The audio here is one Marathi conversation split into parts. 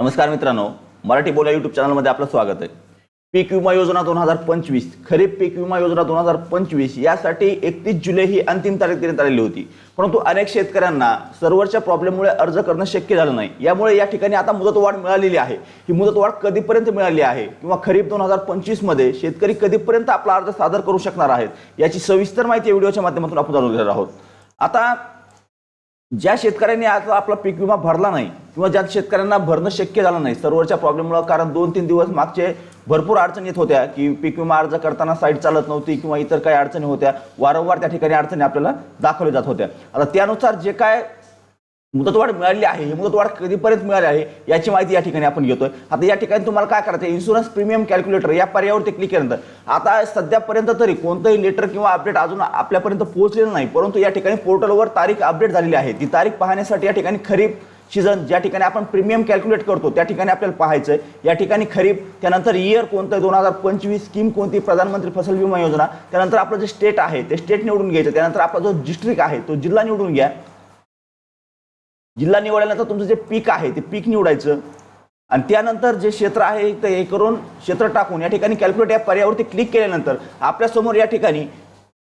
नमस्कार मित्रांनो मराठी बोला युट्यूब चॅनलमध्ये आपलं स्वागत आहे. पीक विमा योजना दोन हजार पंचवीस खरीप पीक विमा योजना दोन हजार पंचवीस यासाठी एकतीस जुलै ही अंतिम तारीख देण्यात आलेली होती. परंतु अनेक शेतकऱ्यांना सर्व्हरच्या प्रॉब्लेममुळे अर्ज करणं शक्य झालं नाही. यामुळे या ठिकाणी आता मुदतवाढ मिळालेली आहे. ही मुदतवाढ कधीपर्यंत मिळाली आहे किंवा खरीप दोन हजार पंचवीसमध्ये शेतकरी कधीपर्यंत आपला अर्ज सादर करू शकणार आहेत याची सविस्तर माहिती व्हिडिओच्या माध्यमातून आपण जाणून घेणार आहोत. आता ज्या शेतकऱ्यांनी आज आपला पीक विमा भरला नाही किंवा ज्या शेतकऱ्यांना भरणं शक्य झालं नाही सर्व्हरच्या प्रॉब्लेममुळे कारण दोन तीन दिवस मागचे भरपूर अडचणी येत होत्या की पीक विमा अर्ज करताना साईट चालत नव्हती किंवा इतर काही अडचणी होत्या. वारंवार त्या ठिकाणी अडचणी आपल्याला दाखवल्या जात होत्या. आता त्यानुसार जे काय मुदतवाढ मिळाली आहे ही मुदतवाढ कधीपर्यंत मिळाली आहे याची माहिती या ठिकाणी आपण घेतोय. आता या ठिकाणी तुम्हाला काय करायचं आहे? इन्शुरन्स प्रीमियम कॅल्क्युलेटर या पर्यायावरती क्लिक केल्यानंतर आता सध्यापर्यंत तरी कोणतंही लेटर किंवा अपडेट अजून आपल्यापर्यंत पोहोचलेलं नाही परंतु या ठिकाणी पोर्टलवर तारीख अपडेट झालेली आहे. ती तारीख पाहण्यासाठी या ठिकाणी खरीप सीझन ज्या ठिकाणी आपण प्रीमियम कॅल्क्युलेट करतो त्या ठिकाणी आपल्याला पाहायचं आहे या ठिकाणी खरीप त्यानंतर इयर कोणतं दोन हजार पंचवीस स्कीम कोणती प्रधानमंत्री फसल विमा योजना त्यानंतर आपलं जे स्टेट आहे ते स्टेट निवडून घ्यायचं त्यानंतर आपला जो डिस्ट्रिक्ट आहे तो जिल्हा निवडून घ्या. जिल्हा निवडल्यानंतर तुमचं जे पीक आहे ते पीक निवडायचं. आणि त्यानंतर जे क्षेत्र आहे ते हे करून क्षेत्र टाकून या ठिकाणी कॅल्क्युलेट या पर्यायावरती क्लिक केल्यानंतर आपल्यासमोर या ठिकाणी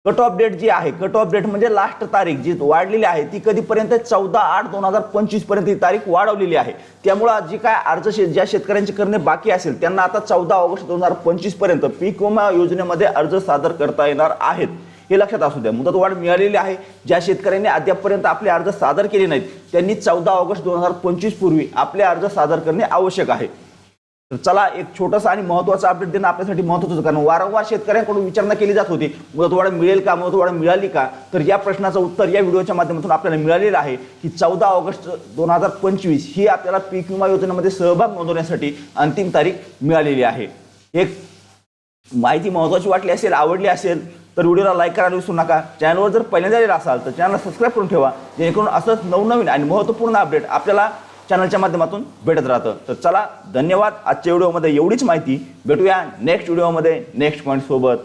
कट ऑफ डेट जी आहे कट ऑफ डेट म्हणजे लास्ट तारीख जी वाढलेली आहे ती कधीपर्यंत? चौदा आठ दोन हजार पंचवीसपर्यंत ही तारीख वाढवलेली आहे. त्यामुळं जी काय अर्ज शे ज्या शेतकऱ्यांचे करणे बाकी असेल त्यांना आता चौदा ऑगस्ट दोन हजार पंचवीसपर्यंत पीक विमा योजनेमध्ये अर्ज सादर करता येणार आहेत. हे लक्षात असू द्या. मुदतवाढ मिळालेली आहे. ज्या शेतकऱ्यांनी अद्यापपर्यंत आपले अर्ज सादर केले नाहीत त्यांनी चौदा ऑगस्ट दोन हजार पंचवीस पूर्वी आपले अर्ज सादर करणे आवश्यक आहे. तर चला एक छोटासा आणि महत्त्वाचा अपडेट देणं आपल्यासाठी महत्त्वाचं कारण वारंवार शेतकऱ्यांकडून विचारणा केली जात होती. मुदतवाढ मिळेल का? मुदतवाढ मिळाली का? तर या प्रश्नाचं उत्तर या व्हिडिओच्या माध्यमातून आपल्याला मिळालेलं आहे की चौदा ऑगस्ट दोन हजार पंचवीस ही आपल्याला पीक विमा योजनेमध्ये सहभाग नोंदवण्यासाठी अंतिम तारीख मिळालेली आहे. एक माहिती महत्त्वाची वाटली असेल आवडली असेल तर व्हिडिओला लाईक करायला विसरू नका. चॅनलवर जर पहिल्यांदा आलेला असाल तर चॅनलला सबस्क्राईब करून ठेवा. जेणेकरून असंच नवनवीन आणि महत्त्वपूर्ण अपडेट आपल्याला चॅनलच्या माध्यमातून भेटत राहतं. तर चला धन्यवाद. आजच्या व्हिडिओमध्ये एवढीच माहिती. भेटूया नेक्स्ट व्हिडिओमध्ये नेक्स्ट पॉईंटसोबत